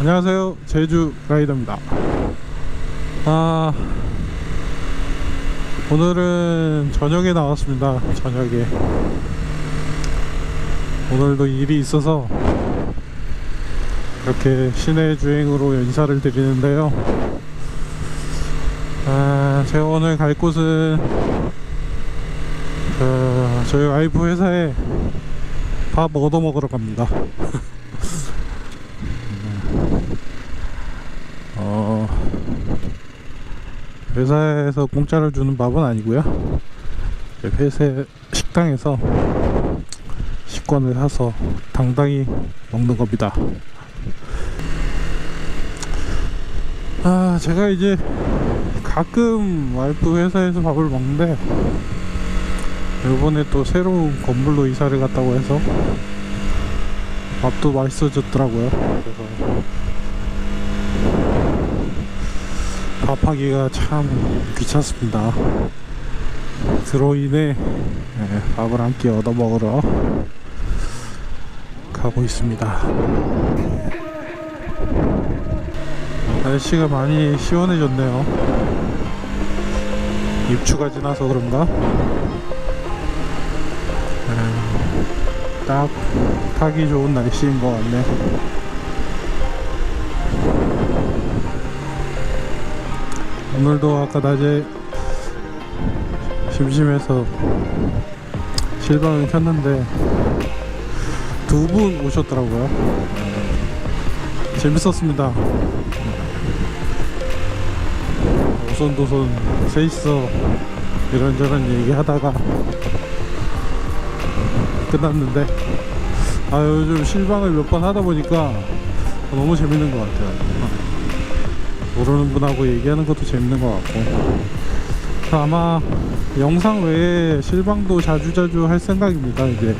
안녕하세요. 제주 라이더입니다. 아 오늘은 저녁에 나왔습니다. 저녁에. 오늘도 일이 있어서 이렇게 시내 주행으로 인사를 드리는데요. 아 제가 오늘 갈 곳은 그 저희 와이프 회사에 밥 얻어 먹으러 갑니다 어, 회사에서 공짜로 주는 밥은 아니고요. 회사 식당에서 식권을 사서 당당히 먹는 겁니다. 아, 제가 이제 가끔 와이프 회사에서 밥을 먹는데 이번에 또 새로운 건물로 이사를 갔다고 해서 밥도 맛있어졌더라고요. 그래서 밥하기가 참 귀찮습니다. 그로 인해 예, 밥을 한 끼 얻어 먹으러 가고 있습니다. 날씨가 많이 시원해졌네요. 입추가 지나서 그런가? 예, 딱 타기 좋은 날씨인 것 같네. 오늘도 아까 낮에 심심해서 실방을 켰는데 두 분 오셨더라고요. 재밌었습니다. 오손도손 셋이서 이런저런 얘기하다가 끝났는데 아 요즘 실방을 몇 번 하다 보니까 너무 재밌는 것 같아요. 모르는 분하고 얘기하는 것도 재밌는 것 같고. 아마 영상 외에 실방도 자주자주 할 생각입니다 이제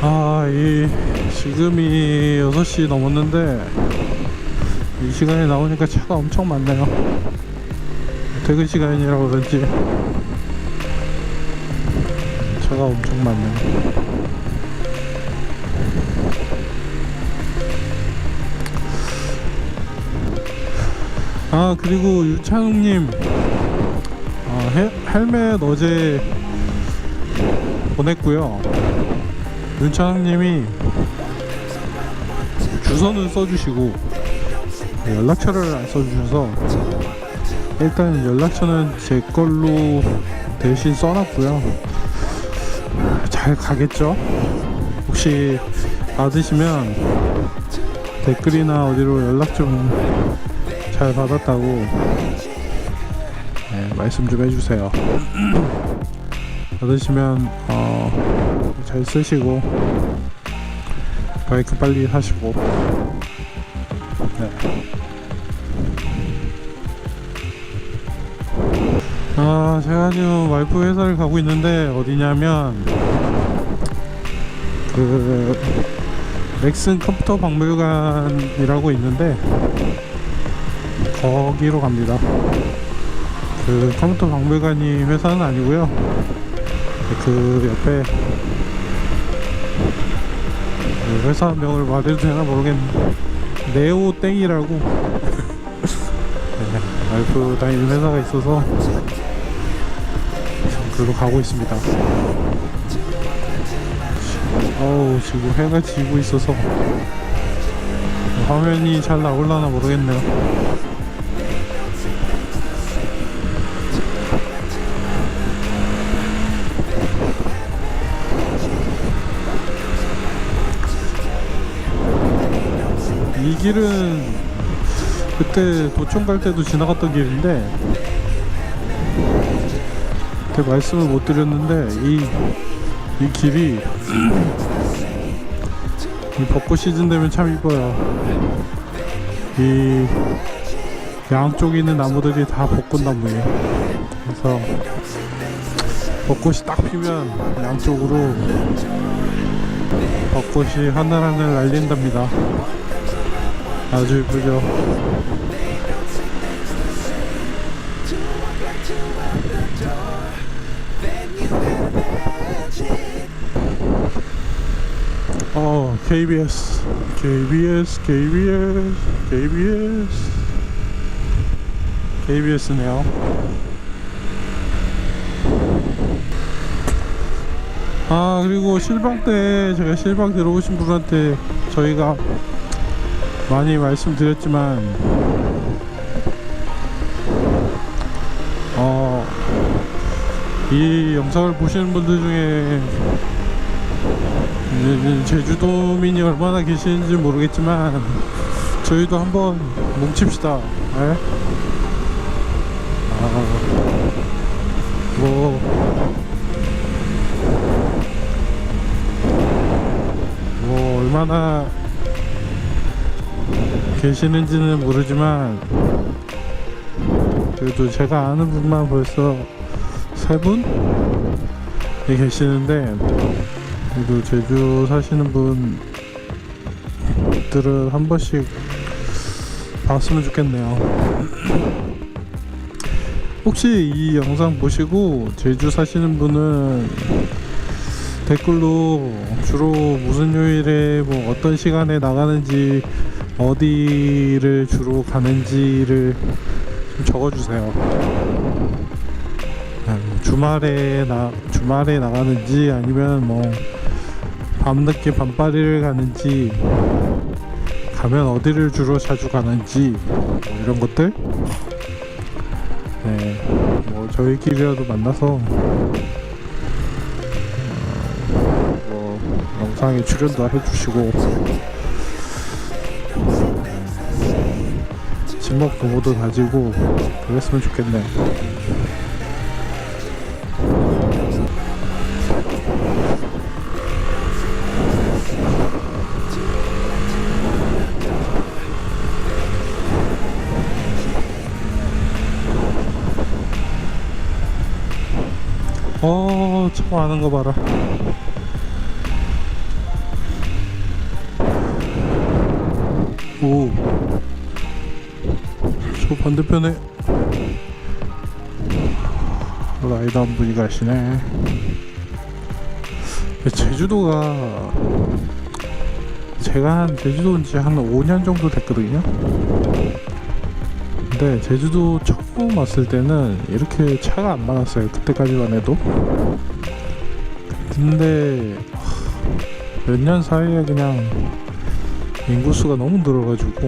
아이 지금이 6시 넘었는데 이 시간에 나오니까 차가 엄청 많네요. 퇴근 시간이라 그런지. 차가 엄청 많네요 아 그리고 어, 헬, 헬멧 어제 보냈고요. 윤찬웅님이 주소는 써주시고 연락처를 안 써주셔서 일단 연락처는 제 걸로 대신 써놨고요. 잘 가겠죠? 혹시 받으시면 댓글이나 어디로 연락 좀 잘 받았다고 네, 말씀 좀 해주세요. 받으시면 어, 잘 쓰시고 바이크 빨리 사시고 네. 아 제가 지금 와이프 회사를 가고 있는데 어디냐면 그 렉슨 컴퓨터 박물관이라고 있는데 거기로 갑니다. 그 컴퓨터 박물관이 회사는 아니고요. 그 옆에 그 회사명을 말해도 되나 모르겠는데 네오 땡이라고 네, 와이프 다니는 회사가 있어서 그로 가고 있습니다. 어우 지금 해가 지고 있어서 화면이 잘 나올라나 모르겠네요. 이 길은 그때 도청 갈 때도 지나갔던 길인데 그때 말씀을 못 드렸는데 이, 이 길이 이 벚꽃 시즌 되면 참 이뻐요. 이 양쪽에 있는 나무들이 다 벚꽃 나무예요 그래서 벚꽃이 딱 피면 양쪽으로 벚꽃이 하늘하늘 날린답니다. 아주 이쁘죠 KBS KBS KBS KBS KBS네요. 아 그리고 실방 때 제가 실방 들어오신 분한테 저희가 많이 말씀드렸지만 어, 이 영상을 보시는 분들 중에 이 제 제주도민이 얼마나 계시는지 모르겠지만 저희도 한번 뭉칩시다. 예? 아, 뭐, 뭐 얼마나 계시는지는 모르지만 그래도 제가 아는 분만 벌써 세 분이 계시는데 그래도 제주 사시는 분들은 한 번씩 봤으면 좋겠네요. 혹시 이 영상 보시고 제주 사시는 분은 댓글로 주로 무슨 요일에 뭐 어떤 시간에 나가는지 어디를 주로 가는지를 좀 적어주세요. 아, 뭐 주말에 나 주말에 나가는지 아니면 뭐 밤늦게 밤파리를 가는지 가면 어디를 주로 자주 가는지 뭐 이런 것들 네, 뭐 저희끼리라도 만나서 어, 뭐 영상에 출연도 해주시고 친목 부모도 다지고 그랬으면 좋겠네. 어, 차 많은 거 봐라. 오. 저 반대편에 라이더 한 분이 가시네. 제주도가 제가 한 제주도 온지한 5년 정도 됐거든요. 근데 제주도 처음 왔을 때는 이렇게 차가 안 많았어요. 그때까지만 해도. 근데 몇 년 사이에 그냥 인구수가 너무 늘어가지고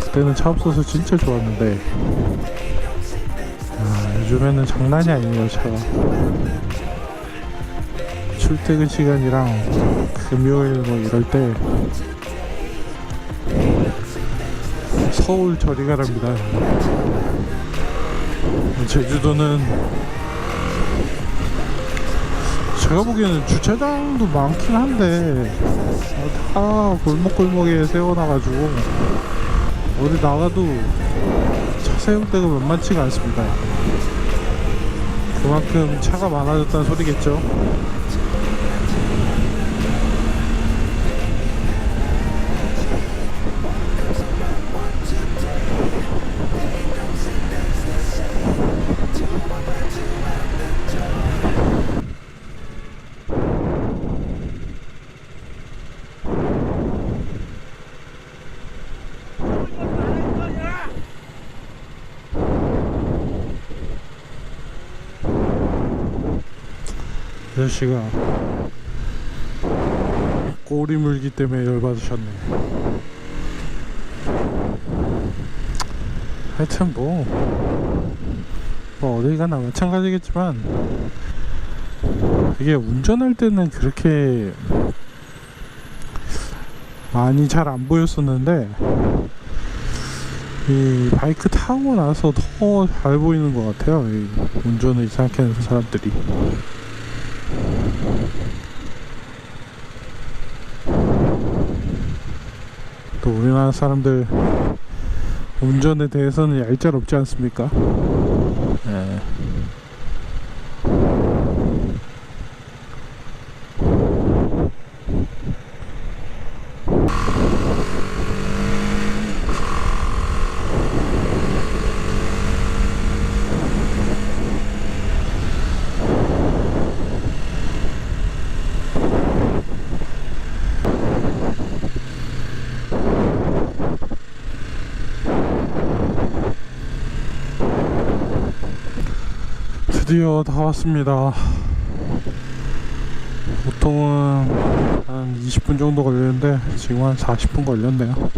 그때는 차 없어서 진짜 좋았는데 아, 요즘에는 장난이 아니에요 차가 출퇴근 시간이랑 금요일 뭐 이럴 때 서울 저리 가랍니다 제주도는 제가 보기에는 주차장도 많긴 한데 다 골목골목에 세워놔가지고 어디 나가도 차 세울 데가 만만치가 않습니다. 그만큼 차가 많아졌다는 소리겠죠. 아저씨가 꼬리 물기 때문에 열받으셨네. 하여튼 뭐, 뭐 어딜 가나 마찬가지겠지만 이게 운전할 때는 그렇게 많이 잘 안 보였었는데 이 바이크 타고 나서 더 잘 보이는 것 같아요. 이 운전을 이상하게 하는 사람들이. 또 우리나라 사람들 운전에 대해서는 얄짤 없지 않습니까? 드디어 다 왔습니다. 보통은 한 20분 정도 걸리는데 지금 한 40분 걸렸네요.